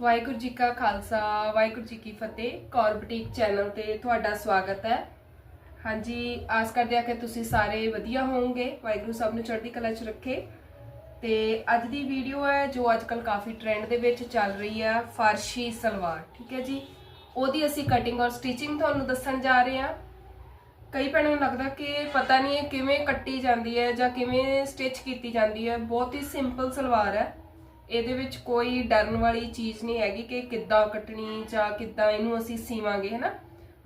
ਵਾਹਿਗੁਰੂ ਜੀ ਕਾ ਖਾਲਸਾ, ਵਾਹਿਗੁਰੂ ਜੀ ਕੀ ਫਤਿਹ। Kaur boutique channel ਤੇ ਤੁਹਾਡਾ ਸਵਾਗਤ ਹੈ। ਹਾਂਜੀ, ਆਸ ਕਰਦੇ ਆ ਕਿ ਤੁਸੀਂ ਸਾਰੇ ਵਧੀਆ ਹੋਵੋਗੇ। ਵਾਹਿਗੁਰੂ ਸਭ ਨੂੰ ਚੜ੍ਹਦੀ ਕਲਾ 'ਚ ਰੱਖੇ। ਤੇ ਅੱਜ ਦੀ ਵੀਡੀਓ ਹੈ, ਜੋ ਅੱਜਕੱਲ ਕਾਫੀ ਟ੍ਰੈਂਡ ਦੇ ਵਿੱਚ ਚੱਲ ਰਹੀ ਹੈ, ਫਾਰਸ਼ੀ ਸਲਵਾਰ। ਠੀਕ ਹੈ ਜੀ? ਉਹਦੀ ਅਸੀਂ ਕਟਿੰਗ ਔਰ ਸਟਿਚਿੰਗ ਤੁਹਾਨੂੰ ਦੱਸਣ ਜਾ ਰਹੇ ਹਾਂ। ਕਈ ਭੈਣਾਂ ਨੂੰ ਲੱਗਦਾ ਕਿ ਪਤਾ ਨਹੀਂ ਇਹ ਕਿਵੇਂ ਕੱਟੀ ਜਾਂਦੀ ਹੈ ਜਾਂ ਕਿਵੇਂ ਸਟਿਚ ਕੀਤੀ ਜਾਂਦੀ ਹੈ। ਬਹੁਤ ਹੀ ਸਿੰਪਲ ਸਲਵਾਰ ਹੈ। ਇਹਦੇ ਵਿੱਚ ਕੋਈ ਡਰਨ ਵਾਲੀ ਚੀਜ਼ ਨਹੀਂ ਹੈਗੀ ਕਿ ਕਿੱਦਾਂ ਕੱਟਣੀ ਜਾਂ ਕਿੱਦਾਂ ਇਹਨੂੰ ਅਸੀਂ ਸੀਵਾਂਗੇ, ਹੈਨਾ?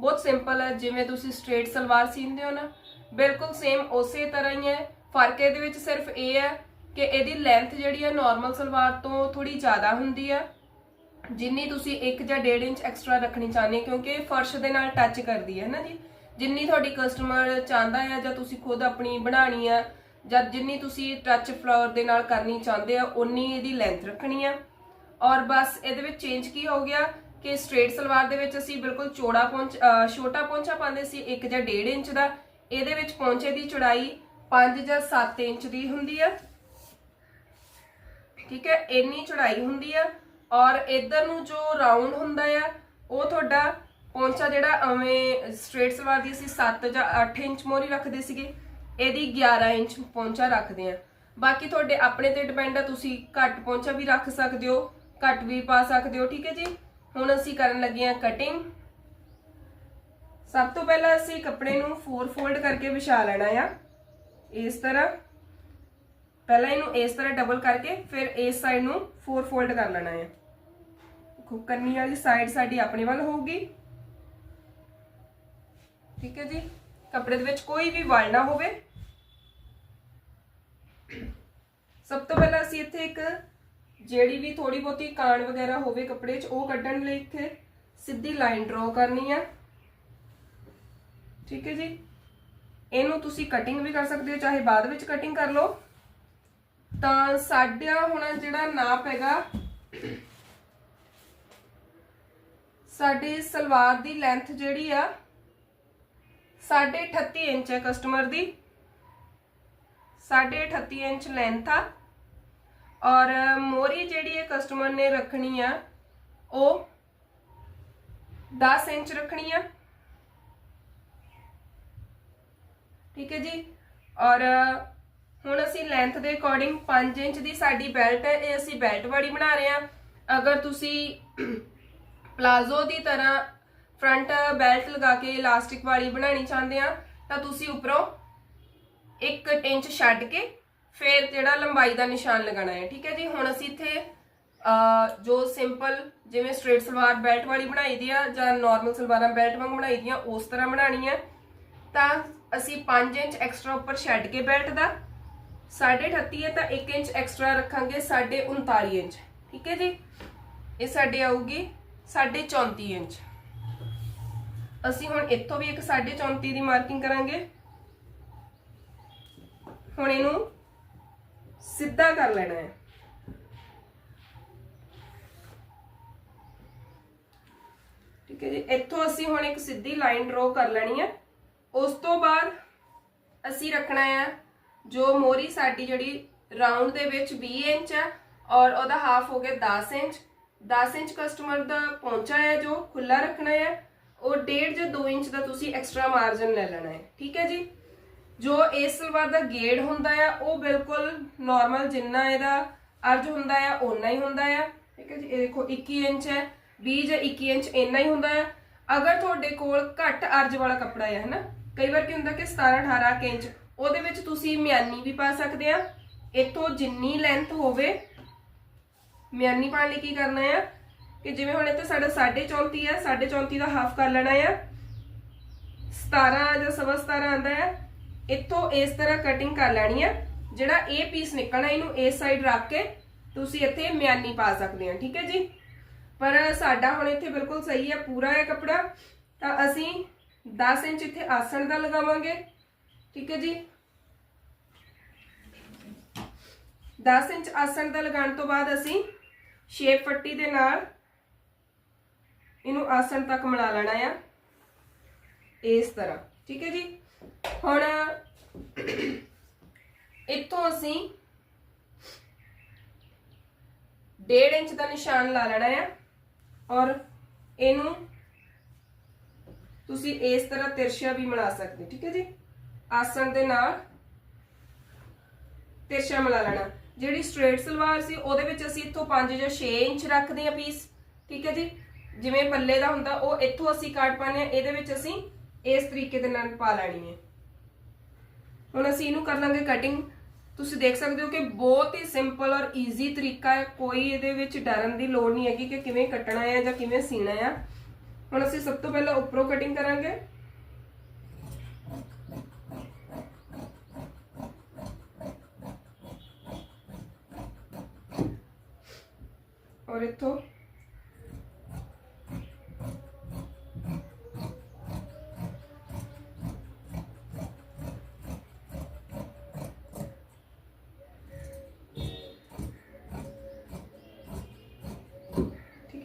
ਬਹੁਤ ਸਿੰਪਲ ਹੈ, ਜਿਵੇਂ ਤੁਸੀਂ ਸਟ੍ਰੇਟ ਸਲਵਾਰ ਸੀਂਦੇ ਹੋ ਨਾ, ਬਿਲਕੁਲ ਸੇਮ ਉਸੇ ਤਰ੍ਹਾਂ ਹੀ ਹੈ। ਫ਼ਰਕ ਇਹਦੇ ਵਿੱਚ ਸਿਰਫ ਇਹ ਹੈ ਕਿ ਇਹਦੀ ਲੈਂਥ ਜਿਹੜੀ ਹੈ ਨਾਰਮਲ ਸਲਵਾਰ ਤੋਂ ਥੋੜੀ ਜ਼ਿਆਦਾ ਹੁੰਦੀ ਹੈ, ਜਿੰਨੀ ਤੁਸੀਂ 1 ਜਾਂ 1.5 ਇੰਚ ਐਕਸਟਰਾ ਰੱਖਣੀ ਚਾਹੁੰਦੇ ਹੋ, ਕਿਉਂਕਿ ਇਹ ਫਰਸ਼ ਦੇ ਨਾਲ ਟੱਚ ਕਰਦੀ ਹੈ ਨਾ ਜੀ? ਜਿੰਨੀ ਤੁਹਾਡੀ ਕਸਟਮਰ ਚਾਹੁੰਦਾ ਹੈ ਜਾਂ ਤੁਸੀਂ ਖੁਦ ਆਪਣੀ ਬਣਾਣੀ ਹੈ ਜਾਂ ਜਿੰਨੀ ਤੁਸੀਂ ਟੱਚ ਫਲੋਰ ਦੇ ਨਾਲ ਕਰਨੀ ਚਾਹੁੰਦੇ ਆ ਉਨੀ ਇਹਦੀ ਲੈਂਥ ਰੱਖਣੀ ਆ। ਔਰ ਬਸ ਇਹਦੇ ਵਿੱਚ ਚੇਂਜ ਕੀ ਹੋ ਗਿਆ ਕਿ ਸਟ੍ਰੇਟ ਸਲਵਾਰ ਦੇ ਵਿੱਚ ਅਸੀਂ ਬਿਲਕੁਲ ਚੌੜਾ ਪਹੁੰਚ ਛੋਟਾ ਪਹੁੰਚਾ ਪਾਉਂਦੇ ਸੀ 1 ਜਾਂ 1.5 ਇੰਚ ਦਾ। ਇਹਦੇ ਵਿੱਚ ਪਹੁੰਚੇ ਦੀ ਚੌੜਾਈ 5 ਜਾਂ 7 ਇੰਚ ਦੀ ਹੁੰਦੀ ਆ। ਠੀਕ ਹੈ, ਇੰਨੀ ਚੌੜਾਈ ਹੁੰਦੀ ਆ। ਔਰ ਇਧਰ ਨੂੰ ਜੋ ਰਾਉਂਡ ਹੁੰਦਾ ਆ, ਉਹ ਤੁਹਾਡਾ ਪੌਂਚਾ ਜਿਹੜਾ ਐਵੇਂ ਸਟ੍ਰੇਟ ਸਲਵਾਰ ਦੀ ਅਸੀਂ 7 ਜਾਂ 8 ਇੰਚ ਮੋਰੀ ਰੱਖਦੇ ਸੀਗੇ। ਇਹਦੀ 11 ਇੰਚ ਪੌਂਚਾ ਰੱਖਦੇ ਆ। ਬਾਕੀ ਤੁਹਾਡੇ ਆਪਣੇ ਤੇ ਡਿਪੈਂਡ ਆ, ਤੁਸੀਂ ਘੱਟ ਪੌਂਚਾ ਵੀ ਰੱਖ ਸਕਦੇ ਹੋ, ਘੱਟ ਵੀ ਪਾ ਸਕਦੇ ਹੋ, ਠੀਕ ਹੈ ਜੀ? ਹੁਣ ਅਸੀਂ ਕਰਨ ਲੱਗੇ ਆ ਕਟਿੰਗ ਸਭ ਤੋਂ ਪਹਿਲਾਂ ਅਸੀਂ ਕੱਪੜੇ ਨੂੰ 4 ਫੋਲਡ ਕਰਕੇ ਵਿਛਾ ਲੈਣਾ ਆ। ਇਸ ਤਰ੍ਹਾਂ। ਪਹਿਲਾਂ ਇਹਨੂੰ ਇਸ ਤਰ੍ਹਾਂ ਡਬਲ ਕਰਕੇ ਫਿਰ ਇਸ ਸਾਈਡ ਨੂੰ 4 ਫੋਲਡ ਕਰ ਲੈਣਾ ਹੈ ਦੇਖੋ ਵਾਲੀ ਸਾਈਡ ਸਾਡੀ ਆਪਣੇ ਵੱਲ ਹੋਊਗੀ। ਠੀਕ ਹੈ ਜੀ? ਕੱਪੜੇ ਦੇ ਵਿੱਚ ਕੋਈ ਵੀ ਵਲ ਨਾ ਹੋਵੇ। ਸਭ ਤੋਂ ਪਹਿਲਾਂ ਅਸੀਂ ਇੱਥੇ ਇੱਕ ਜਿਹੜੀ ਵੀ ਥੋੜੀ ਬਹੁਤੀ ਕਾਣ ਵਗੈਰਾ ਹੋਵੇ ਕੱਪੜੇ 'ਚ, ਉਹ ਕੱਢਣ ਲਈ ਇੱਥੇ ਸਿੱਧੀ ਲਾਈਨ ਡਰਾ ਕਰਨੀ ਆ। ਠੀਕ ਹੈ ਜੀ? ਇਹਨੂੰ ਤੁਸੀਂ ਕਟਿੰਗ ਵੀ ਕਰ ਸਕਦੇ ਹੋ, ਚਾਹੇ ਬਾਅਦ ਵਿੱਚ ਕਟਿੰਗ ਕਰ ਲਓ। ਤਾਂ ਸਾਡਾ ਹੁਣ ਜਿਹੜਾ ਨਾਪ ਹੈਗਾ, ਸਾਡੀ ਸਲਵਾਰ ਦੀ ਲੈਂਥ ਜਿਹੜੀ ਆ 38 ਇੰਚ ਹੈ ਕਸਟਮਰ ਦੀ। 38 ਇੰਚ ਲੈਂਥ ਆ। ਔਰ ਮੋਰੀ ਜਿਹੜੀ ਹੈ ਕਸਟਮਰ ਨੇ ਰੱਖਣੀ ਆ, ਉਹ 10 ਇੰਚ ਰੱਖਣੀ ਆ। ਠੀਕ ਹੈ ਜੀ? ਔਰ ਹੁਣ ਅਸੀਂ ਲੈਂਥ ਦੇ ਅਕੋਰਡਿੰਗ 5 ਇੰਚ ਦੀ ਸਾਡੀ ਬੈਲਟ ਹੈ, ਇਹ ਅਸੀਂ ਬੈਲਟ ਵਾਲੀ ਬਣਾ ਰਹੇ ਹਾਂ ਅਗਰ ਤੁਸੀਂ ਪਲਾਜ਼ੋ ਦੀ ਤਰ੍ਹਾਂ ਫਰੰਟ ਬੈਲਟ ਲਗਾ ਕੇ ਇਲਾਸਟਿਕ ਵਾਲੀ ਬਣਾਣੀ ਚਾਹੁੰਦੇ ਆ ਤਾਂ ਤੁਸੀਂ ਉੱਪਰੋਂ 1 ਇੰਚ ਛੱਡ ਕੇ ਫਿਰ ਜਿਹੜਾ ਲੰਬਾਈ ਦਾ ਨਿਸ਼ਾਨ ਲਗਾਉਣਾ ਹੈ, ਠੀਕ ਹੈ ਜੀ? ਹੁਣ ਅਸੀਂ ਇੱਥੇ ਜੋ ਸਿੰਪਲ ਜਿਵੇਂ ਸਟ੍ਰੇਟ ਸਲਵਾਰ ਬੈਲਟ ਵਾਲੀ ਬਣਾਈ ਦੀ ਆ ਜਾਂ ਨਾਰਮਲ ਸਲਵਾਰਾਂ ਬੈਲਟ ਵਾਂਗ ਬਣਾਈ ਦੀਆਂ, ਉਸ ਤਰ੍ਹਾਂ ਬਣਾਣੀ ਹੈ। ਤਾਂ ਅਸੀਂ 5 ਇੰਚ ਐਕਸਟਰਾ ਉੱਪਰ ਛੱਡ ਕੇ ਬੈਲਟ ਦਾ 38 ਹੈ ਤਾਂ 1 ਇੰਚ ਐਕਸਟਰਾ ਰੱਖਾਂਗੇ 39 ਇੰਚ, ਠੀਕ ਹੈ ਜੀ? ਇਹ ਸਾਡੇ ਆਊਗੀ 34 ਇੰਚ। ਅਸੀਂ ਹੁਣ ਇੱਥੋਂ ਵੀ ਇੱਕ 34 ਦੀ ਮਾਰਕਿੰਗ ਕਰਾਂਗੇ। ਹੁਣ ਇਹਨੂੰ ਸਿੱਧਾ ਕਰ ਲੈਣਾ ਹੈ। ਠੀਕ ਹੈ ਜੀ, ਇੱਥੋਂ ਅਸੀਂ ਹੁਣ ਇੱਕ ਸਿੱਧੀ ਲਾਈਨ ਡਰਾ ਕਰ ਲੈਣੀ ਹੈ। ਉਸ ਤੋਂ ਬਾਅਦ ਅਸੀਂ ਰੱਖਣਾ ਹੈ ਜੋ ਮੋਰੀ ਸਾਡੀ ਜਿਹੜੀ ਰਾਉਂਡ ਦੇ ਵਿੱਚ 20 ਇੰਚ ਹੈ ਔਰ ਉਹਦਾ ਹਾਫ ਹੋ ਗਿਆ 10 ਇੰਚ। 10 ਇੰਚ ਕਸਟਮਰ ਦਾ ਪਹੁੰਚਾ ਹੈ ਜੋ ਖੁੱਲਾ ਰੱਖਣਾ ਹੈ। ਉਹ 1.5 ਜਾਂ 2 ਇੰਚ ਦਾ ਤੁਸੀਂ ਐਕਸਟਰਾ ਮਾਰਜਨ ਲੈ ਲੈਣਾ ਹੈ, ਠੀਕ ਹੈ ਜੀ? ਜੋ ਇਸ ਸਲਵਾਰ ਦਾ ਗੇੜ ਹੁੰਦਾ ਆ, ਉਹ ਬਿਲਕੁਲ ਨਾਰਮਲ ਜਿੰਨਾ ਇਹਦਾ ਅਰਜ ਹੁੰਦਾ ਆ, ਓਨਾ ਹੀ ਹੁੰਦਾ ਆ, ਠੀਕ ਹੈ ਜੀ? ਇਹ ਦੇਖੋ 21 ਇੰਚ ਹੈ 20 ਜਾਂ 21 ਇੰਚ ਇੰਨਾ ਹੀ ਹੁੰਦਾ ਆ। ਅਗਰ ਤੁਹਾਡੇ ਕੋਲ ਘੱਟ ਅਰਜ ਵਾਲਾ ਕੱਪੜਾ ਹੈ ਹਨਾ? ਕਈ ਵਾਰ ਕੀ ਹੁੰਦਾ ਕਿ 17 18 ਇੰਚ, ਉਹਦੇ ਵਿੱਚ ਤੁਸੀਂ ਮਿਆਨੀ ਵੀ ਪਾ ਸਕਦੇ ਆ। ਇੱਥੋਂ ਜਿੰਨੀ ਲੈਂਥ ਹੋਵੇ, ਮਿਆਨੀ ਪਾਉਣ ਲਈ ਕੀ ਕਰਨਾ ਆ? ਕਿ ਜਿਵੇਂ ਹੁਣ ਇੱਥੇ ਸਾਡਾ 34.5 ਹੈ 34.5 ਦਾ ਹਾਫ ਕਰ ਲੈਣਾ ਆ। 17 ਜਾਂ ਸਵਾ 17 ਆਂਦਾ ਹੈ ਇੱਥੋਂ ਇਸ ਤਰ੍ਹਾਂ ਕਟਿੰਗ ਕਰ ਲੈਣੀ ਆ। ਜਿਹੜਾ ਇਹ ਪੀਸ ਨਿਕਲਣਾ, ਇਹਨੂੰ ਇਸ ਸਾਈਡ ਰੱਖ ਕੇ ਤੁਸੀਂ ਇੱਥੇ ਮਿਆਨੀ ਪਾ ਸਕਦੇ ਆ, ਠੀਕ ਹੈ ਜੀ? ਪਰ ਸਾਡਾ ਹੁਣ ਇੱਥੇ ਬਿਲਕੁਲ ਸਹੀ ਹੈ ਪੂਰਾ ਹੈ ਕਪੜਾ। ਤਾਂ ਅਸੀਂ 10 ਇੰਚ ਇੱਥੇ ਆਸਣ ਦਾ ਲਗਾਵਾਂਗੇ, ਠੀਕ ਹੈ ਜੀ? 10 ਇੰਚ ਆਸਣ ਦਾ ਲਗਾਉਣ ਤੋਂ ਬਾਅਦ ਅਸੀਂ ਸ਼ੇਪ ਪੱਟੀ ਦੇ ਨਾਲ ਇਹਨੂੰ ਆਸਣ ਤੱਕ ਮਿਲਾ ਲੈਣਾ ਆ। ਇਸ ਤਰ੍ਹਾਂ, ਠੀਕ ਹੈ ਜੀ? ਹੁਣ ਇੱਥੋਂ ਅਸੀਂ 1.5 ਇੰਚ ਦਾ ਨਿਸ਼ਾਨ ਲਾ ਲੈਣਾ ਆ ਔਰ ਇਹਨੂੰ ਤੁਸੀਂ ਇਸ ਤਰ੍ਹਾਂ ਤਿਰਛਾ ਵੀ ਮਿਲਾ ਸਕਦੇ ਠੀਕ ਹੈ ਜੀ? ਆਸਣ ਦੇ ਨਾਲ ਤਿਰਛਾ ਮਿਲਾ ਲੈਣਾ। ਜਿਹੜੀ ਸਟ੍ਰੇਟ ਸਲਵਾਰ ਸੀ, ਉਹਦੇ ਵਿੱਚ ਅਸੀਂ ਇੱਥੋਂ 5 ਜਾਂ 6 ਇੰਚ ਰੱਖਦੇ ਆ ਪੀਸ, ਠੀਕ ਹੈ ਜੀ? ਜਿਵੇਂ ਪੱਲੇ ਦਾ ਹੁੰਦਾ, ਉਹ ਇੱਥੋਂ ਅਸੀਂ ਕੱਟ ਪਾਣੇ ਆ ਇਹਦੇ ਵਿੱਚ ਅਸੀਂ ਇਸ ਤਰੀਕੇ ਦੇ ਨਾਲ ਪਾ ਲੈਣੀ ਹੈ। ਹੁਣ ਅਸੀਂ ਇਹਨੂੰ ਕਰ ਲਾਂਗੇ ਕਟਿੰਗ ਤੁਸੀਂ ਦੇਖ ਸਕਦੇ ਹੋ ਕਿ ਬਹੁਤ ਹੀ ਸਿੰਪਲ ਔਰ ਈਜ਼ੀ ਤਰੀਕਾ ਹੈ। ਕੋਈ ਇਹਦੇ ਵਿੱਚ ਡਰਨ ਦੀ ਲੋੜ ਨਹੀਂ ਹੈਗੀ ਕਿ ਕਿਵੇਂ ਕੱਟਣਾ ਹੈ ਜਾਂ ਕਿਵੇਂ ਸੀਣਾ ਹੈ। ਹੁਣ ਅਸੀਂ ਸਭ ਤੋਂ ਪਹਿਲਾਂ ਉੱਪਰੋਂ ਕਟਿੰਗ ਕਰਾਂਗੇ। ਔਰ ਇੱਥੋਂ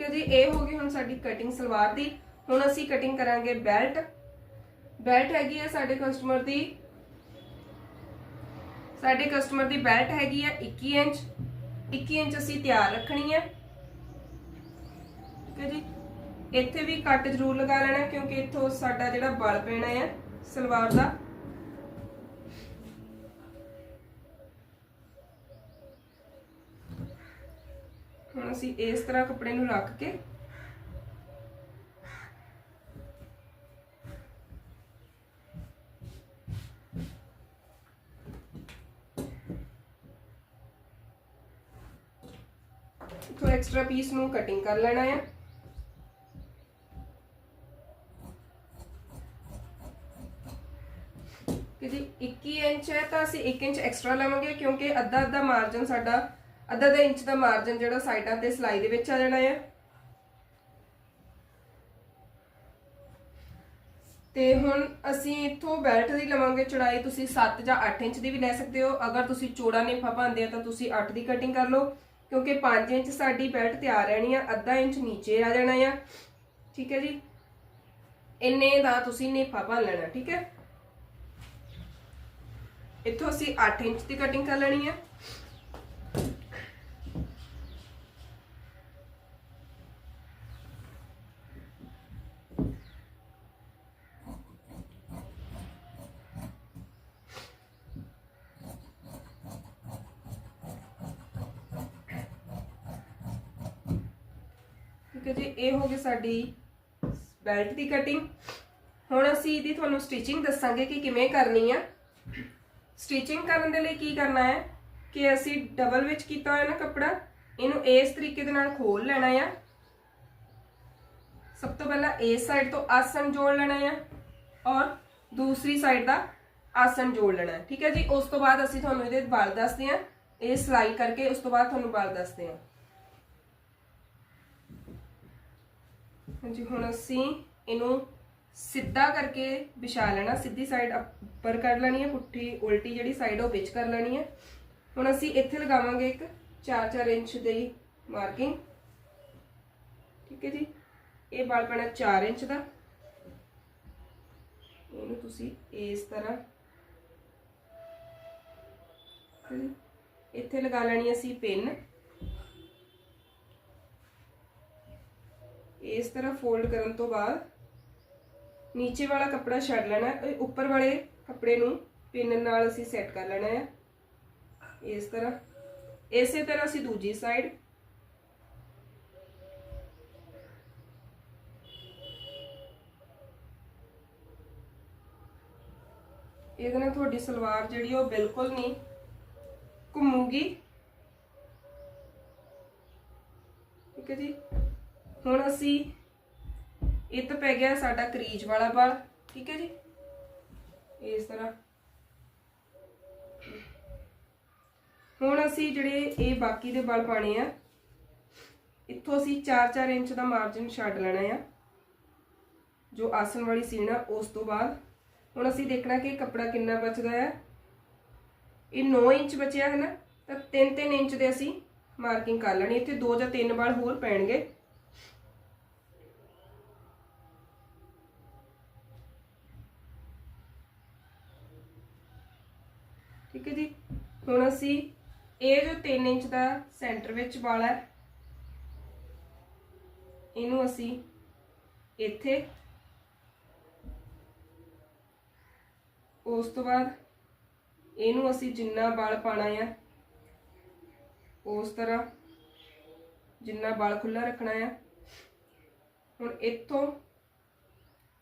ਜੀ ਇਹ ਹੋ ਗਈ ਹੁਣ ਸਾਡੀ ਕਟਿੰਗ ਸਲਵਾਰ ਦੀ, ਹੁਣ ਅਸੀਂ ਕਟਿੰਗ ਕਰਾਂਗੇ ਬੈਲਟ ਬੈਲਟ ਹੈਗੀ ਹੈ ਸਾਡੇ ਕਸਟਮਰ ਦੀ, ਸਾਡੇ ਕਸਟਮਰ ਦੀ ਬੈਲਟ ਹੈਗੀ ਹੈ 21 ਇੰਚ। 21 ਇੰਚ ਅਸੀਂ ਤਿਆਰ ਰੱਖਣੀ ਹੈ ਠੀਕ ਹੈ ਜੀ? ਇੱਥੇ ਵੀ ਕੱਟ ਜ਼ਰੂਰ ਲਗਾ ਲੈਣਾ ਕਿਉਂਕਿ ਇੱਥੋਂ ਸਾਡਾ ਜਿਹੜਾ ਬਲ ਪੈਣਾ ਹੈ ਸਲਵਾਰ ਦਾ ਹੁਣ ਅਸੀਂ ਇਸ ਤਰ੍ਹਾਂ ਕੱਪੜੇ ਨੂੰ ਰੱਖ ਕੇ ਥੋੜਾ ਐਕਸਟਰਾ ਪੀਸ ਨੂੰ ਕਟਿੰਗ ਕਰ ਲੈਣਾ ਹੈ ਕਿ ਜੀ 21 ਇੰਚ ਹੈ ਤਾਂ ਅਸੀਂ 1 ਇੰਚ ਐਕਸਟਰਾ ਲਵਾਂਗੇ ਕਿਉਂਕਿ ਅੱਧਾ ਅੱਧਾ ਮਾਰਜਨ ਸਾਡਾ ਅੱਧਾ ਅੱਧਾ ਇੰਚ ਦਾ ਮਾਰਜਨ ਜਿਹੜਾ ਸਾਈਡਾਂ ਤੇ ਸਲਾਈ ਦੇ ਵਿੱਚ ਆ ਜਾਣਾ ਆ। ਤੇ ਹੁਣ ਅਸੀਂ ਇੱਥੋਂ ਬੈਲਟ ਦੀ ਲਵਾਂਗੇ ਚੌੜਾਈ, ਤੁਸੀਂ 7 ਜਾਂ 8 ਇੰਚ ਦੀ ਵੀ ਲੈ ਸਕਦੇ ਹੋ। ਅਗਰ ਤੁਸੀਂ ਚੌੜਾ ਨੇਫਾ ਪਾਉਂਦੇ ਆ ਤਾਂ ਤੁਸੀਂ 8 ਦੀ ਕਟਿੰਗ ਕਰ ਲਓ, ਕਿਉਂਕਿ 5 ਇੰਚ ਸਾਡੀ ਬੈਲਟ ਤਿਆਰ ਰਹਿਣੀ ਆ, ਅੱਧਾ ਇੰਚ ਨੀਚੇ ਆ ਜਾਣਾ ਆ। ਠੀਕ ਹੈ ਜੀ? ਇੰਨੇ ਦਾ ਤੁਸੀਂ ਨੇਫਾ ਪਾ ਲੈਣਾ, ਠੀਕ ਹੈ? ਇੱਥੋਂ ਅਸੀਂ 8 ਇੰਚ ਦੀ ਕਟਿੰਗ ਕਰ ਲੈਣੀ ਆ। ਠੀਕ ਹੈ ਜੀ ਇਹ ਹੋ ਗਈ ਸਾਡੀ ਬੈਲਟ ਦੀ ਕਟਿੰਗ ਹੁਣ ਅਸੀਂ ਇਹਦੀ ਤੁਹਾਨੂੰ ਸਟਿਚਿੰਗ ਦੱਸਾਂਗੇ ਕਿ ਕਿਵੇਂ ਕਰਨੀ ਆ। ਸਟਿਚਿੰਗ ਕਰਨ ਦੇ ਲਈ ਕੀ ਕਰਨਾ ਹੈ ਕਿ ਅਸੀਂ ਡਬਲ ਵਿੱਚ ਕੀਤਾ ਹੋਇਆ ਨਾ ਕੱਪੜਾ, ਇਹਨੂੰ ਇਸ ਤਰੀਕੇ ਦੇ ਨਾਲ ਖੋਲ ਲੈਣਾ ਆ। ਸਭ ਤੋਂ ਪਹਿਲਾਂ ਇਸ ਸਾਈਡ ਤੋਂ ਆਸਨ ਜੋੜ ਲੈਣਾ ਆ ਔਰ ਦੂਸਰੀ ਸਾਈਡ ਦਾ ਆਸਨ ਜੋੜ ਲੈਣਾ ਠੀਕ ਹੈ ਜੀ? ਉਸ ਤੋਂ ਬਾਅਦ ਅਸੀਂ ਤੁਹਾਨੂੰ ਇਹਦੇ ਵਾਲ ਦੱਸਦੇ ਹਾਂ। ਇਹ ਸਲਾਈ ਕਰਕੇ ਉਸ ਤੋਂ ਬਾਅਦ ਤੁਹਾਨੂੰ ਵਾਲ ਦੱਸਦੇ ਹਾਂ। ਹਾਂਜੀ, ਹੁਣ ਅਸੀਂ ਇਹਨੂੰ ਸਿੱਧਾ ਕਰਕੇ ਵਿਛਾ ਲੈਣਾ, ਸਿੱਧੀ ਸਾਈਡ ਉੱਪਰ ਕਰ ਲੈਣੀ ਹੈ, ਪੁੱਠੀ, ਉਲਟੀ ਜਿਹੜੀ ਸਾਈਡ ਉਹ ਵਿੱਚ ਕਰ ਲੈਣੀ ਹੈ। ਹੁਣ ਅਸੀਂ ਇੱਥੇ ਲਗਾਵਾਂਗੇ ਇੱਕ 4-4 ਇੰਚ ਦੀ ਮਾਰਕਿੰਗ ਠੀਕ ਹੈ ਜੀ? ਇਹ ਬਾਲ ਪੈਣਾ 4 ਇੰਚ ਦਾ। ਇਹਨੂੰ ਤੁਸੀਂ ਇਸ ਤਰ੍ਹਾਂ ਇੱਥੇ ਲਗਾ ਲੈਣੀ ਅਸੀਂ ਪਿੰਨ ਇਸ ਤਰ੍ਹਾਂ ਫੋਲਡ ਕਰਨ ਤੋਂ ਬਾਅਦ ਨੀਚੇ ਵਾਲਾ ਕੱਪੜਾ ਛੱਡ ਲੈਣਾ ਹੈ। ਇਹ ਉੱਪਰ ਵਾਲੇ ਕੱਪੜੇ ਨੂੰ ਪਿੰਨ ਨਾਲ ਅਸੀਂ ਸੈੱਟ ਕਰ ਲੈਣਾ ਹੈ। ਇਸ ਤਰ੍ਹਾਂ। ਇਸੇ ਤਰ੍ਹਾਂ ਅਸੀਂ ਦੂਜੀ ਸਾਈਡ ਇਹਦੇ ਨਾਲ ਤੁਹਾਡੀ ਸਲਵਾਰ ਜਿਹੜੀ ਉਹ ਬਿਲਕੁਲ ਨਹੀਂ ਘੁੰਮੂਗੀ। ਠੀਕ ਹੈ ਜੀ? ਹੁਣ ਅਸੀਂ ਇਹ ਤਾਂ ਪੈ ਗਿਆ ਸਾਡਾ ਕਰੀਜ ਵਾਲਾ ਵਾਲ ਠੀਕ ਹੈ ਜੀ? ਇਸ ਤਰ੍ਹਾਂ। ਹੁਣ ਅਸੀਂ ਜਿਹੜੇ ਇਹ ਬਾਕੀ ਦੇ ਵਾਲ ਪਾਣੇ ਆ, ਇੱਥੋਂ ਅਸੀਂ 4-4 ਇੰਚ ਦਾ ਮਾਰਜਨ ਛੱਡ ਲੈਣਾ ਆ, ਜੋ ਆਸਨ ਵਾਲੀ ਸੀਣਾ ਉਸ ਤੋਂ ਬਾਅਦ। ਹੁਣ ਅਸੀਂ ਦੇਖਣਾ ਕਿ ਕੱਪੜਾ ਕਿੰਨਾ ਬਚਦਾ ਹੈ ਇਹ 9 ਇੰਚ ਬਚਿਆ ਹੈ ਨਾ, ਤਾਂ 3-3 ਇੰਚ ਦੇ ਅਸੀਂ ਮਾਰਕਿੰਗ ਕਰ ਲੈਣੀ, ਇੱਥੇ 2 ਜਾਂ 3 ਵਾਲ ਹੋਰ ਪੈਣਗੇ। ਠੀਕ ਜੀ। ਹੁਣ ਅਸੀਂ ਇਹ ਜੋ 3 ਇੰਚ ਦਾ ਸੈਂਟਰ ਵਿੱਚ ਵਾਲਾ ਇਹਨੂੰ ਅਸੀਂ ਇੱਥੇ ਉਸ ਤੋਂ ਬਾਅਦ ਇਹਨੂੰ ਅਸੀਂ ਜਿੰਨਾ ਵਾਲ ਪਾਣਾ ਆ, ਉਸ ਤਰ੍ਹਾਂ ਜਿੰਨਾ ਵਾਲ ਖੁੱਲਾ ਰੱਖਣਾ ਆ। ਹੁਣ ਇੱਥੋਂ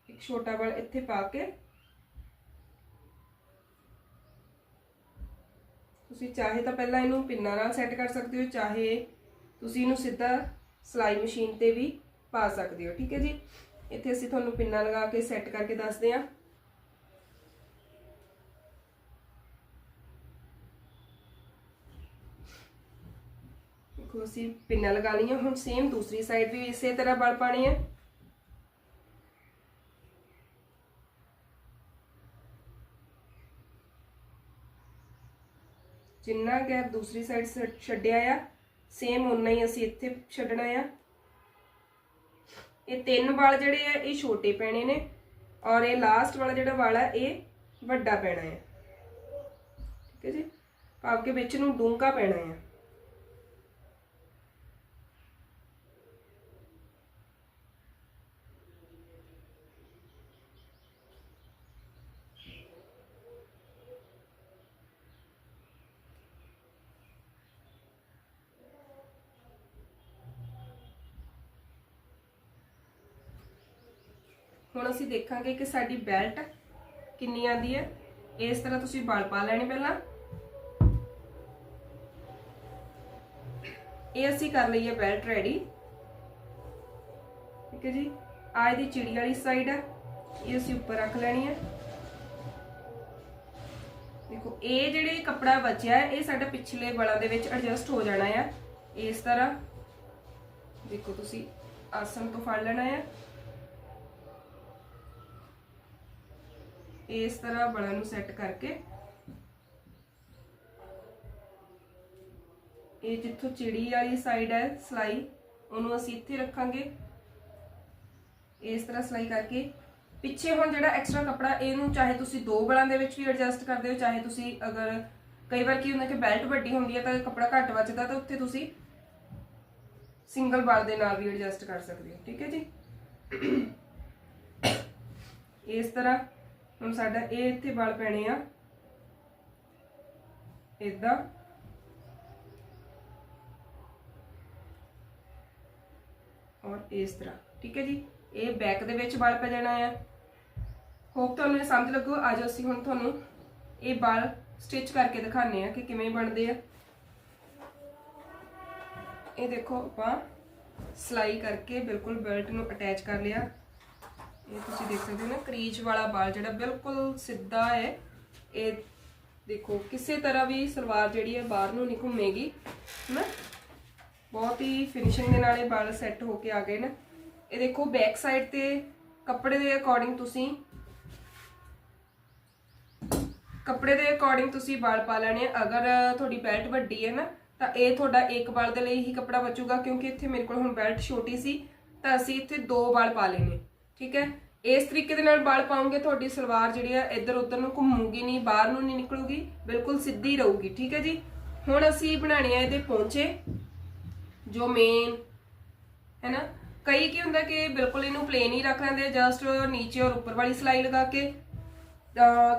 ਇੱਕ ਛੋਟਾ ਵਾਲ ਇੱਥੇ ਪਾ ਕੇ ਤੁਸੀਂ ਚਾਹੇ ਤਾਂ ਪਹਿਲਾਂ ਇਹਨੂੰ ਪਿੰਨਾਂ ਨਾਲ ਸੈੱਟ ਕਰ ਸਕਦੇ ਹੋ, ਚਾਹੇ ਤੁਸੀਂ ਇਹਨੂੰ ਸਿੱਧਾ ਸਲਾਈ ਮਸ਼ੀਨ ਤੇ ਵੀ ਪਾ ਸਕਦੇ ਹੋ, ਠੀਕ ਹੈ ਜੀ? ਇੱਥੇ ਅਸੀਂ ਤੁਹਾਨੂੰ ਪਿੰਨਾਂ ਲਗਾ ਕੇ ਸੈੱਟ ਕਰਕੇ ਦੱਸਦੇ ਹਾਂ। ਦੇਖੋ, ਅਸੀਂ ਪਿੰਨਾਂ ਲਗਾ ਲਈਆਂ, ਹੁਣ ਸੇਮ ਦੂਸਰੀ ਸਾਈਡ ਵੀ ਇਸੇ ਤਰ੍ਹਾਂ ਬਲ ਪਾਣੇ ਹੈ ਜਿੰਨਾ ਗੈਪ ਦੂਸਰੀ ਸਾਈਡ ਛੱਡਿਆ ਆ ਸੇਮ ਉਨਾ ਹੀ ਅਸੀਂ ਇੱਥੇ ਛੱਡਣਾ ਆ। ਇਹ ਤਿੰਨ ਵਾਲ ਜਿਹੜੇ ਆ, ਇਹ ਛੋਟੇ ਪੈਣੇ ਨੇ ਔਰ ਇਹ ਲਾਸਟ ਵਾਲਾ ਜਿਹੜਾ ਵਾਲ ਆ, ਇਹ ਵੱਡਾ ਪੈਣਾ ਆ। ਠੀਕ ਹੈ ਜੀ? ਭਾਵ ਕਿ ਵਿੱਚ ਨੂੰ ਡੂੰਘਾ ਪੈਣਾ ਆ। ਅਸੀਂ ਦੇਖਾਂਗੇ ਕਿ ਸਾਡੀ ਬੈਲਟ ਕਿੰਨੀ ਆਂਦੀ ਹੈ। ਇਸ ਤਰ੍ਹਾਂ ਤੁਸੀਂ ਵਾਲ ਪਾ ਲੈਣੇ ਪਹਿਲਾਂ। ਇਹ ਅਸੀਂ ਕਰ ਲਈ ਹੈ ਬੈਲਟ ਰੈਡੀ। ਠੀਕ ਹੈ ਜੀ। ਆ ਇਹਦੀ ਚਿੜੀ ਵਾਲੀ ਸਾਈਡ ਹੈ। ਇਹ ਅਸੀਂ ਉੱਪਰ ਰੱਖ ਲੈਣੀ ਹੈ। ਦੇਖੋ, ਇਹ ਜਿਹੜੇ ਕੱਪੜਾ ਬਚਿਆ ਇਹ ਸਾਡਾ ਪਿਛਲੇ ਬਲਾਂ ਦੇ ਵਿੱਚ ਐਡਜਸਟ ਹੋ ਜਾਣਾ ਹੈ। ਇਸ ਤਰ੍ਹਾਂ ਦੇਖੋ ਤੁਸੀਂ ਆਸਨ ਤੋਂ ਫੜ ਲੈਣਾ ਹੈ। ਇਸ ਤਰ੍ਹਾਂ ਬਲਾਂ ਨੂੰ ਸੈੱਟ ਕਰਕੇ ਇਹ ਜਿੱਥੋਂ ਚਿੜੀ ਵਾਲੀ ਸਾਈਡ ਹੈ ਸਲਾਈ, ਉਹਨੂੰ ਅਸੀਂ ਇੱਥੇ ਰੱਖਾਂਗੇ। ਇਸ ਤਰ੍ਹਾਂ ਸਲਾਈ ਕਰਕੇ ਪਿੱਛੇ ਹੁਣ ਜਿਹੜਾ ਐਕਸਟਰਾ ਕੱਪੜਾ, ਇਹਨੂੰ ਚਾਹੇ ਤੁਸੀਂ ਦੋ ਬਲਾਂ ਦੇ ਵਿੱਚ ਵੀ ਐਡਜਸਟ ਕਰਦੇ ਹੋ ਚਾਹੇ ਤੁਸੀਂ ਅਗਰ ਕਈ ਵਾਰ ਕੀ ਹੁੰਦਾ ਕਿ ਬੈਲਟ ਵੱਡੀ ਹੁੰਦੀ ਹੈ ਤਾਂ ਕੱਪੜਾ ਘੱਟ ਵੱਜਦਾ, ਤਾਂ ਉੱਥੇ ਤੁਸੀਂ ਸਿੰਗਲ ਬਲ ਦੇ ਨਾਲ ਵੀ ਐਡਜਸਟ ਕਰ ਸਕਦੇ ਹੋ। ਠੀਕ ਹੈ ਜੀ? ਇਸ ਤਰ੍ਹਾਂ ਹੁਣ ਸਾਡਾ ਇਹ ਇੱਥੇ ਵਾਲ ਪੈਣੇ ਆ। ਇਦਾਂ ਔਰ ਇਸ ਤਰ੍ਹਾਂ। ਠੀਕ ਹੈ ਜੀ? ਇਹ ਬੈਕ ਦੇ ਵਿੱਚ ਵਾਲ ਪੈ ਜਾਣਾ ਆ। ਹੋਪ ਤੁਹਾਨੂੰ ਇਹ ਸਮਝ ਲੱਗੂ। ਅੱਜ ਅਸੀਂ ਹੁਣ ਤੁਹਾਨੂੰ ਇਹ ਵਾਲ ਸਟਿਚ ਕਰਕੇ ਦਿਖਾਣੇ ਆ ਕਿ ਕਿਵੇਂ ਬਣਦੇ ਆ। ਇਹ ਦੇਖੋ ਆਪਾਂ ਸਲਾਈ ਕਰਕੇ ਬਿਲਕੁਲ ਬੈਲਟ ਨੂੰ ਅਟੈਚ ਕਰ ਲਿਆ। ਇਹ ਤੁਸੀਂ ਦੇਖ ਸਕਦੇ ਹੋ ਨਾ, ਕਰੀਚ ਵਾਲਾ ਬਾਲ ਜਿਹੜਾ ਬਿਲਕੁਲ ਸਿੱਧਾ ਹੈ। ਇਹ ਦੇਖੋ, ਕਿਸੇ ਤਰ੍ਹਾਂ ਵੀ ਸਲਵਾਰ ਜਿਹੜੀ ਹੈ ਬਾਹਰ ਨੂੰ ਨਹੀਂ ਘੁੰਮੇਗੀ ਨਾ ਬਹੁਤ ਹੀ ਫਿਨਿਸ਼ਿੰਗ ਦੇ ਨਾਲ ਇਹ ਬਾਲ ਸੈੱਟ ਹੋ ਕੇ ਆ ਗਏ ਨੇ। ਇਹ ਦੇਖੋ ਬੈਕ ਸਾਈਡ ਤੇ ਕੱਪੜੇ ਦੇ ਅਕੋਰਡਿੰਗ ਤੁਸੀਂ, ਕੱਪੜੇ ਦੇ ਅਕੋਰਡਿੰਗ ਤੁਸੀਂ ਵਾਲ ਪਾ ਲੈਣੇ ਆ। ਅਗਰ ਤੁਹਾਡੀ ਬੈਲਟ ਵੱਡੀ ਹੈ ਨਾ, ਤਾਂ ਇਹ ਤੁਹਾਡਾ ਇੱਕ ਵਾਲ ਦੇ ਲਈ ਹੀ ਕੱਪੜਾ ਬਚੂਗਾ, ਕਿਉਂਕਿ ਇੱਥੇ ਮੇਰੇ ਕੋਲ ਹੁਣ ਬੈਲਟ ਛੋਟੀ ਸੀ, ਤਾਂ ਅਸੀਂ ਇੱਥੇ ਦੋ ਵਾਲ ਪਾ ਲੈਣੇ ਠੀਕ ਹੈ? ਇਸ ਤਰੀਕੇ ਦੇ ਨਾਲ ਵਾਲ ਪਾਉਂਗੇ, ਤੁਹਾਡੀ ਸਲਵਾਰ ਜਿਹੜੀ ਆ ਇੱਧਰ ਉੱਧਰ ਨੂੰ ਘੁੰਮੂਗੀ ਨਹੀਂ, ਬਾਹਰ ਨੂੰ ਨਹੀਂ ਨਿਕਲੂਗੀ, ਬਿਲਕੁਲ ਸਿੱਧੀ ਰਹੂਗੀ, ਠੀਕ ਹੈ ਜੀ? ਹੁਣ ਅਸੀਂ ਬਣਾਣੇ ਆ ਇਹਦੇ ਪੌਂਚੇ, ਜੋ ਮੇਨ ਹੈ ਨਾ? ਕਈ ਕੀ ਹੁੰਦਾ ਕਿ ਬਿਲਕੁਲ ਇਹਨੂੰ ਪਲੇਨ ਹੀ ਰੱਖ ਲੈਂਦੇ ਜਸਟ ਨੀਚੇ ਔਰ ਉੱਪਰ ਵਾਲੀ ਸਲਾਈ ਲਗਾ ਕੇ।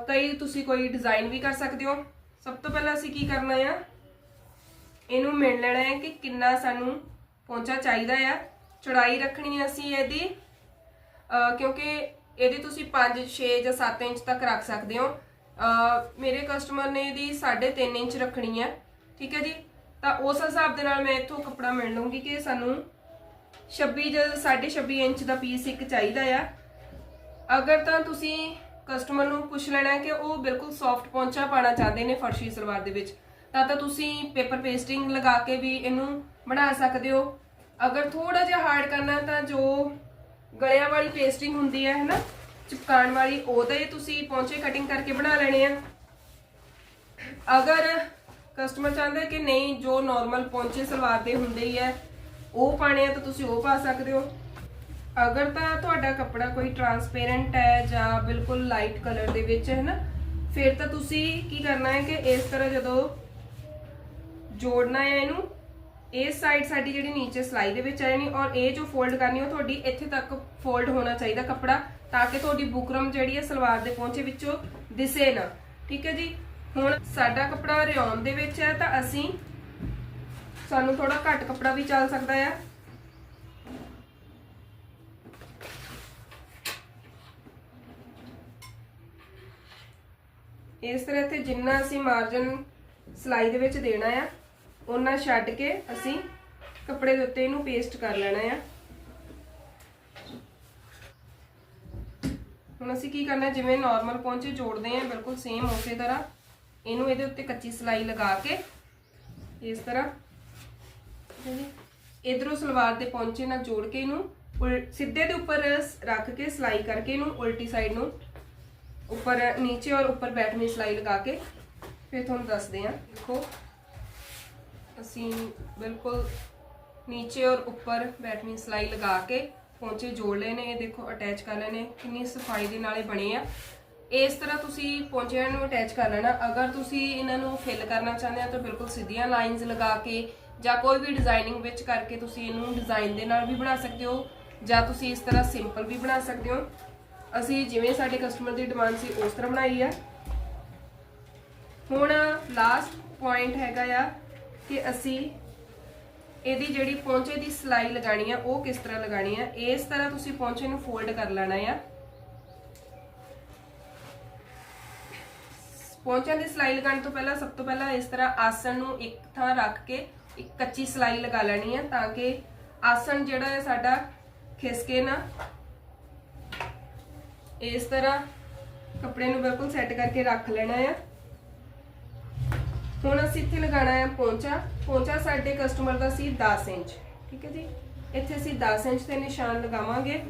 ਕਈ ਤੁਸੀਂ ਕੋਈ ਡਿਜ਼ਾਈਨ ਵੀ ਕਰ ਸਕਦੇ ਹੋ। ਸਭ ਤੋਂ ਪਹਿਲਾਂ ਅਸੀਂ ਕੀ ਕਰਨਾ ਆ? ਇਹਨੂੰ ਮਿਣ ਲੈਣਾ ਹੈ ਕਿ ਕਿੰਨਾ ਸਾਨੂੰ ਪੌਂਚਾ ਚਾਹੀਦਾ ਆ। ਚੌੜਾਈ ਰੱਖਣੀ ਅਸੀਂ ਇਹਦੀ। ਕਿਉਂਕਿ ਇਹਦੀ ਤੁਸੀਂ 5 6 ਜਾਂ 7 ਇੰਚ ਤੱਕ ਰੱਖ ਸਕਦੇ ਹੋ। ਮੇਰੇ ਕਸਟਮਰ ਨੇ ਇਹਦੀ 3.5 ਇੰਚ ਰੱਖਣੀ ਹੈ, ਠੀਕ ਹੈ ਜੀ? ਤਾਂ ਉਸ ਹਿਸਾਬ ਦੇ ਨਾਲ ਮੈਂ ਇੱਥੋਂ ਕੱਪੜਾ ਮਿਲ ਲੂੰਗੀ ਕਿ ਸਾਨੂੰ 26 ਜਾਂ 26.5 ਇੰਚ ਦਾ ਪੀਸ ਇੱਕ ਚਾਹੀਦਾ ਆ। ਅਗਰ ਤਾਂ ਤੁਸੀਂ ਕਸਟਮਰ ਨੂੰ ਪੁੱਛ ਲੈਣਾ ਕਿ ਉਹ ਬਿਲਕੁਲ ਸੌਫਟ ਪੌਂਚਾ ਪਾਣਾ ਚਾਹੁੰਦੇ ਨੇ ਫਰਸ਼ੀ ਸਲਵਾਰ ਦੇ ਵਿੱਚ, ਤਾਂ ਤਾਂ ਤੁਸੀਂ ਪੇਪਰ ਪੇਸਟਿੰਗ ਲਗਾ ਕੇ ਵੀ ਇਹਨੂੰ ਬਣਾ ਸਕਦੇ ਹੋ। ਅਗਰ ਥੋੜਾ ਜਿਹਾ ਹਾਰਡ ਕਰਨਾ ਤਾਂ ਜੋ ਗਲਿਆਂ ਵਾਲੀ ਪੇਸਟਿੰਗ ਹੁੰਦੀ ਹੈ, ਹੈਨਾ? ਚਿਪਕਾਉਣ ਵਾਲੀ, ਉਹਦੇ ਤੁਸੀਂ ਪੌਂਚੇ ਕਟਿੰਗ ਕਰਕੇ ਬਣਾ ਲੈਣੇ ਆ। ਅਗਰ ਕਸਟਮਰ ਚਾਹੁੰਦਾ ਕਿ ਨਹੀਂ, ਜੋ ਨਾਰਮਲ ਪੌਂਚੇ ਸਲਵਾਰ ਦੇ ਹੁੰਦੇ ਹੀ ਹੈ ਉਹ ਪਾਣੇ ਆ ਤਾਂ ਤੁਸੀਂ ਉਹ ਪਾ ਸਕਦੇ ਹੋ। ਅਗਰ ਤਾਂ ਤੁਹਾਡਾ ਕੱਪੜਾ ਕੋਈ ਟਰਾਂਸਪੇਰੈਂਟ ਹੈ ਜਾਂ ਬਿਲਕੁਲ ਲਾਈਟ ਕਲਰ ਦੇ ਵਿੱਚ ਹੈ ਨਾ ਫਿਰ ਤਾਂ ਤੁਸੀਂ ਕੀ ਕਰਨਾ ਹੈ ਕਿ ਇਸ ਤਰ੍ਹਾਂ ਜਦੋਂ ਜੋੜਨਾ ਹੈ ਇਹਨੂੰ ਇਸ ਸਾਈਡ ਸਾਡੀ ਜਿਹੜੀ ਨੀਚੇ ਸਲਾਈ ਦੇ ਵਿੱਚ ਆ ਜਾਣੀ ਔਰ ਇਹ ਜੋ ਫੋਲਡ ਕਰਨੀ, ਉਹ ਤੁਹਾਡੀ ਇੱਥੇ ਤੱਕ ਫੋਲਡ ਹੋਣਾ ਚਾਹੀਦਾ ਕੱਪੜਾ, ਤਾਂ ਕਿ ਤੁਹਾਡੀ ਬੁਕਰਮ ਜਿਹੜੀ ਹੈ ਸਲਵਾਰ ਦੇ ਪਹੁੰਚੇ ਵਿੱਚੋਂ ਦਿਸੇ ਨਾ। ਠੀਕ ਹੈ ਜੀ? ਹੁਣ ਸਾਡਾ ਕੱਪੜਾ ਰਿਓਨ ਦੇ ਵਿੱਚ ਹੈ, ਤਾਂ ਅਸੀਂ ਸਾਨੂੰ ਥੋੜਾ ਘੱਟ ਕੱਪੜਾ ਵੀ ਚੱਲ ਸਕਦਾ ਆ। ਇਸ ਤਰ੍ਹਾਂ ਇੱਥੇ ਜਿੰਨਾ ਅਸੀਂ ਮਾਰਜਨ ਸਲਾਈ ਦੇ ਵਿੱਚ ਦੇਣਾ ਆ ਉਹਨਾਂ ਛੱਡ ਕੇ ਅਸੀਂ ਕੱਪੜੇ ਦੇ ਉੱਤੇ ਇਹਨੂੰ ਪੇਸਟ ਕਰ ਲੈਣਾ ਆ। ਹੁਣ ਅਸੀਂ ਕੀ ਕਰਨਾ, ਜਿਵੇਂ ਨਾਰਮਲ ਪੌਂਚੇ ਜੋੜਦੇ ਆ, ਬਿਲਕੁਲ ਸੇਮ ਉਸੇ ਤਰ੍ਹਾਂ, ਇਹਨੂੰ ਇਹਦੇ ਉੱਤੇ ਕੱਚੀ ਸਲਾਈ ਲਗਾ ਕੇ, ਇਸ ਤਰ੍ਹਾਂ। ਇਧਰੋਂ ਸਲਵਾਰ ਦੇ ਪੌਂਚੇ ਨਾਲ ਜੋੜ ਕੇ ਇਹਨੂੰ, ਉਲ- ਸਿੱਧੇ ਦੇ ਉੱਪਰ ਰੱਖ ਕੇ ਸਲਾਈ ਕਰਕੇ ਇਹਨੂੰ ਉਲਟੀ ਸਾਈਡ ਨੂੰ, ਉੱਪਰ, ਨੀਚੇ ਔਰ ਉੱਪਰ ਬੈਠਣੀ ਸਲਾਈ ਲਗਾ ਕੇ, ਫਿਰ ਤੁਹਾਨੂੰ ਦੱਸਦੇ ਆ, ਦੇਖੋ। ਅਸੀਂ ਬਿਲਕੁਲ ਨੀਚੇ ਔਰ ਉੱਪਰ ਬੈਠਵੀਂ ਸਲਾਈ ਲਗਾ ਕੇ ਪੌਂਚੇ ਜੋੜ ਲਏ ਨੇ ਇਹ ਦੇਖੋ ਅਟੈਚ ਕਰ ਲਏ ਨੇ ਕਿੰਨੀ ਸਫ਼ਾਈ ਦੇ ਨਾਲੇ ਬਣੇ ਆ। ਇਸ ਤਰ੍ਹਾਂ ਤੁਸੀਂ ਪੌਂਚਿਆਂ ਨੂੰ ਅਟੈਚ ਕਰ ਲੈਣਾ। ਅਗਰ ਤੁਸੀਂ ਇਹਨਾਂ ਨੂੰ ਫਿਲ ਕਰਨਾ ਚਾਹੁੰਦੇ ਹੋ ਤਾਂ ਬਿਲਕੁਲ ਸਿੱਧੀਆਂ ਲਾਈਨਸ ਲਗਾ ਕੇ ਜਾਂ ਕੋਈ ਵੀ ਡਿਜ਼ਾਈਨਿੰਗ ਵਿੱਚ ਕਰਕੇ ਤੁਸੀਂ ਇਹਨੂੰ ਡਿਜ਼ਾਈਨ ਦੇ ਨਾਲ ਵੀ ਬਣਾ ਸਕਦੇ ਹੋ, ਜਾਂ ਤੁਸੀਂ ਇਸ ਤਰ੍ਹਾਂ ਸਿੰਪਲ ਵੀ ਬਣਾ ਸਕਦੇ ਹੋ। ਅਸੀਂ ਜਿਵੇਂ ਸਾਡੇ ਕਸਟਮਰ ਦੀ ਡਿਮਾਂਡ ਸੀ ਉਸ ਤਰ੍ਹਾਂ ਬਣਾਈ ਆ। ਹੁਣ ਲਾਸਟ ਪੁਆਇੰਟ ਹੈਗਾ ਆ ਕਿ ਅਸੀਂ ਇਹਦੀ ਜਿਹੜੀ ਪੌਂਚੇ ਦੀ ਸਲਾਈ ਲਗਾਣੀ ਆ, ਉਹ ਕਿਸ ਤਰ੍ਹਾਂ ਲਗਾਣੀ ਆ, ਇਸ ਤਰ੍ਹਾਂ ਤੁਸੀਂ ਪੌਂਚੇ ਨੂੰ ਫੋਲਡ ਕਰ ਲੈਣਾ ਆ। ਪੌਂਚਿਆਂ ਦੀ ਸਲਾਈ ਲਗਾਉਣ ਤੋਂ ਪਹਿਲਾਂ ਸਭ ਤੋਂ ਪਹਿਲਾਂ ਇਸ ਤਰ੍ਹਾਂ ਆਸਣ ਨੂੰ ਇੱਕ ਥਾਂ ਰੱਖ ਕੇ ਇੱਕ ਕੱਚੀ ਸਲਾਈ ਲਗਾ ਲੈਣੀ ਆ, ਤਾਂ ਕਿ ਆਸਣ ਜਿਹੜਾ ਹੈ ਸਾਡਾ ਖਿਸਕੇ ਨਾ, ਇਸ ਤਰ੍ਹਾਂ ਕੱਪੜੇ ਨੂੰ ਬਿਲਕੁਲ ਸੈੱਟ ਕਰਕੇ ਰੱਖ ਲੈਣਾ ਆ। ਹੁਣ ਅਸੀਂ ਇੱਥੇ ਲਗਾਣਾ ਹੈ ਪੌਂਚਾ। ਪੌਂਚਾ ਸਾਡੇ ਕਸਟਮਰ ਦਾ ਸੀ 10 ਇੰਚ। ਠੀਕ ਹੈ ਜੀ? ਇੱਥੇ ਅਸੀਂ 10 ਇੰਚ ਤੇ ਨਿਸ਼ਾਨ ਲਗਾਵਾਂਗੇ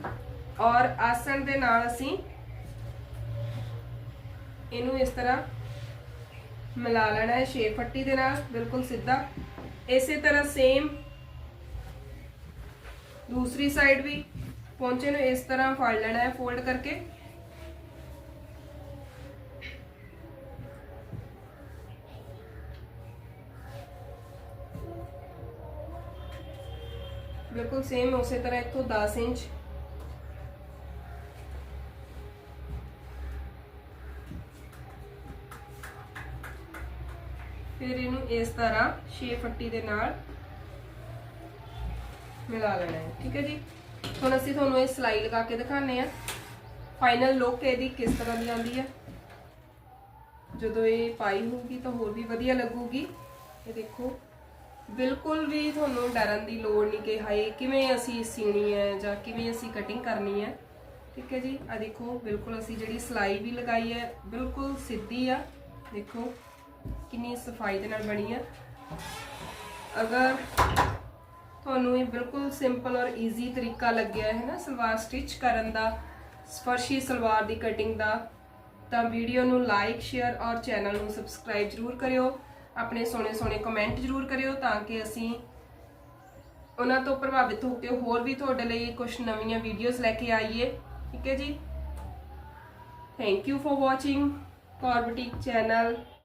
ਔਰ ਆਸਣ ਦੇ ਨਾਲ ਅਸੀਂ ਇਹਨੂੰ ਇਸ ਤਰ੍ਹਾਂ ਮਿਲਾ ਲੈਣਾ ਹੈ ਛੇ ਫੱਟੀ ਦੇ ਨਾਲ, ਬਿਲਕੁਲ ਸਿੱਧਾ। ਇਸੇ ਤਰ੍ਹਾਂ ਸੇਮ ਦੂਸਰੀ ਸਾਈਡ ਵੀ ਪੌਂਚੇ ਨੂੰ ਇਸ ਤਰ੍ਹਾਂ ਫੜ ਲੈਣਾ ਹੈ ਫੋਲਡ ਕਰਕੇ। ਬਿਲਕੁਲ ਸੇਮ ਉਸੇ ਤਰ੍ਹਾਂ ਇੱਥੋਂ 10 ਇੰਚ। ਫਿਰ ਇਹਨੂੰ ਇਸ ਤਰ੍ਹਾਂ 6 ਫੱਟੀ ਦੇ ਨਾਲ ਮਿਲਾ ਲੈਣਾ ਹੈ, ਠੀਕ ਹੈ ਜੀ? ਹੁਣ ਅਸੀਂ ਤੁਹਾਨੂੰ ਇਹ ਸਲਾਈ ਲਗਾ ਕੇ ਦਿਖਾਣੇ ਆ ਫਾਈਨਲ ਲੁੱਕ ਇਹਦੀ ਕਿਸ ਤਰ੍ਹਾਂ ਦੀ ਆਉਂਦੀ ਹੈ? ਜਦੋਂ ਇਹ ਪਾਈ ਹੋਊਗੀ ਤਾਂ ਹੋਰ ਵੀ ਵਧੀਆ ਲੱਗੂਗੀ। ਇਹ ਦੇਖੋ। ਬਿਲਕੁਲ ਵੀ ਤੁਹਾਨੂੰ ਡਰਨ ਦੀ ਲੋੜ ਨਹੀਂ ਕਿ ਹਾਏ ਕਿਵੇਂ ਅਸੀਂ ਸੀਣੀ ਹੈ ਜਾਂ ਕਿਵੇਂ ਅਸੀਂ ਕਟਿੰਗ ਕਰਨੀ ਹੈ। ਠੀਕ ਹੈ ਜੀ? ਆ ਦੇਖੋ, ਬਿਲਕੁਲ ਅਸੀਂ ਜਿਹੜੀ ਸਲਾਈ ਵੀ ਲਗਾਈ ਹੈ, ਬਿਲਕੁਲ ਸਿੱਧੀ ਆ। ਦੇਖੋ, ਕਿੰਨੀ ਸਫ਼ਾਈ ਦੇ ਨਾਲ ਬਣੀ ਆ ਅਗਰ ਤੁਹਾਨੂੰ ਇਹ ਬਿਲਕੁਲ ਸਿੰਪਲ ਔਰ ਈਜ਼ੀ ਤਰੀਕਾ ਲੱਗਿਆ ਹੈ ਨਾ, ਸਲਵਾਰ ਸਟਿਚ ਕਰਨ ਦਾ ਸਫਰਸ਼ੀ ਸਲਵਾਰ ਦੀ ਕਟਿੰਗ ਦਾ, ਤਾਂ ਵੀਡੀਓ ਨੂੰ ਲਾਈਕ ਸ਼ੇਅਰ ਔਰ ਚੈਨਲ ਨੂੰ ਸਬਸਕ੍ਰਾਈਬ ਜਰੂਰ ਕਰਿਓ। ਆਪਣੇ ਸੋਹਣੇ ਸੋਹਣੇ ਕਮੈਂਟ ਜਰੂਰ ਕਰਿਓ ਤਾਂ ਕਿ ਅਸੀਂ ਉਹਨਾਂ ਤੋਂ ਪ੍ਰਭਾਵਿਤ ਹੋ ਕੇ ਹੋਰ ਵੀ ਤੁਹਾਡੇ ਲਈ ਕੁਝ ਨਵੀਆਂ ਵੀਡੀਓਜ਼ ਲੈ ਕੇ ਆਈਏ। ਠੀਕ ਹੈ ਜੀ? Thank you for watching Kaur boutique channel